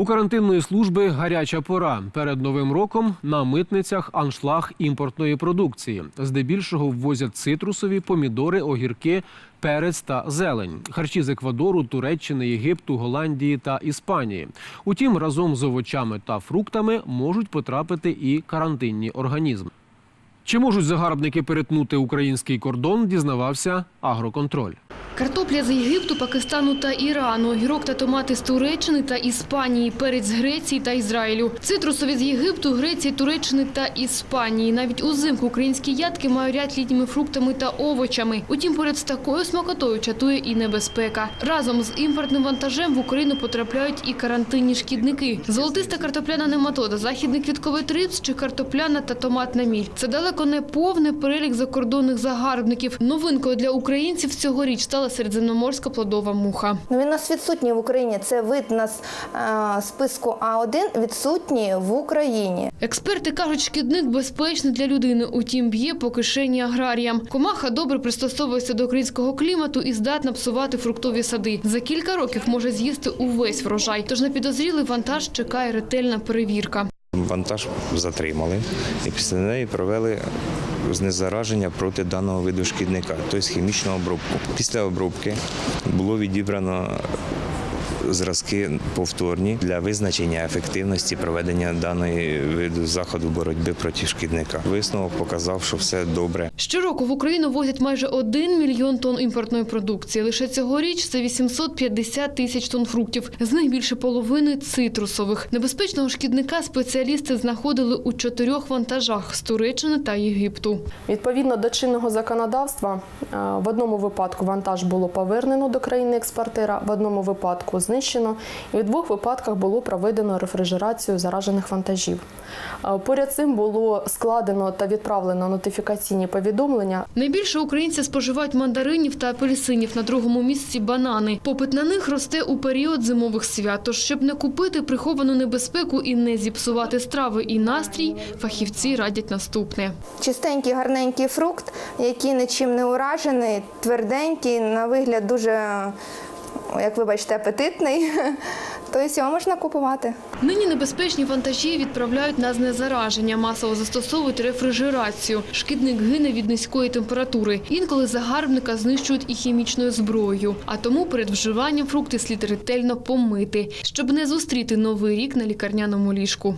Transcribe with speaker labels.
Speaker 1: У карантинної служби гаряча пора. Перед новим роком на митницях аншлаг імпортної продукції. Здебільшого ввозять цитрусові, помідори, огірки, перець та зелень. Харчі з Еквадору, Туреччини, Єгипту, Голландії та Іспанії. Утім, разом з овочами та фруктами можуть потрапити і карантинні організми. Чи можуть загарбники перетнути український кордон, дізнавався агроконтроль.
Speaker 2: Картопля з Єгипту, Пакистану та Ірану, огірок та томати з Туреччини та Іспанії, перець з Греції та Ізраїлю, цитрусові з Єгипту, Греції, Туреччини та Іспанії. Навіть узимку українські ядки мають ряд літніми фруктами та овочами. Утім, поряд з такою смакотою чатує і небезпека. Разом з імпортним вантажем в Україну потрапляють і карантинні шкідники. Золотиста картопляна нематода, західний квітковий триц чи картопляна та томатна міль. Це далеко не повний перелік закордонних загарбників. Новинкою для українців цьогоріч стала середземноморська плодова муха.
Speaker 3: Ну, він у нас відсутній в Україні. Це вид у нас е, списку А1 відсутній в Україні.
Speaker 2: Експерти кажуть, шкідник безпечний для людини, утім б'є по кишені аграріям. Комаха добре пристосовується до українського клімату і здатна псувати фруктові сади. За кілька років може з'їсти увесь врожай. Тож на підозрілий вантаж чекає ретельна перевірка.
Speaker 4: Вантаж затримали і після неї провели знезараження проти даного виду шкідника, тобто хімічну обробку. Після обробки було відібрано зразки повторні для визначення ефективності проведення даної виду заходу боротьби проти шкідника. Висновок показав, що все добре.
Speaker 2: Щороку в Україну возять майже 1 мільйон тонн імпортної продукції. Лише цьогоріч це 850 тисяч тонн фруктів. З них більше половини цитрусових. Небезпечного шкідника спеціалісти знаходили у чотирьох вантажах з Туреччини та Єгипту.
Speaker 5: Відповідно до чинного законодавства, е, в одному випадку вантаж було повернено до країни експортера, в одному випадку знищено, і в двох випадках було проведено рефрижерацію заражених вантажів. Е, Поряд цим було складено та відправлено нотифікаційні повідомлення
Speaker 2: Найбільше українці споживають мандаринів та апельсинів, на другому місці банани. Попит на них росте у період зимових свят. Тож, щоб не купити приховану небезпеку і не зіпсувати страви і настрій, фахівці радять наступне.
Speaker 3: Чистенький, гарненький фрукт, який нічим не уражений, тверденький, на вигляд дуже, як ви бачите, апетитний. Тобто його можна купувати.
Speaker 2: Нині небезпечні вантажі відправляють на знезараження, масово застосовують рефрижерацію. Шкідник гине від низької температури. Інколи загарбника знищують і хімічною зброєю. А тому перед вживанням фрукти слід ретельно помити, щоб не зустріти новий рік на лікарняному ліжку.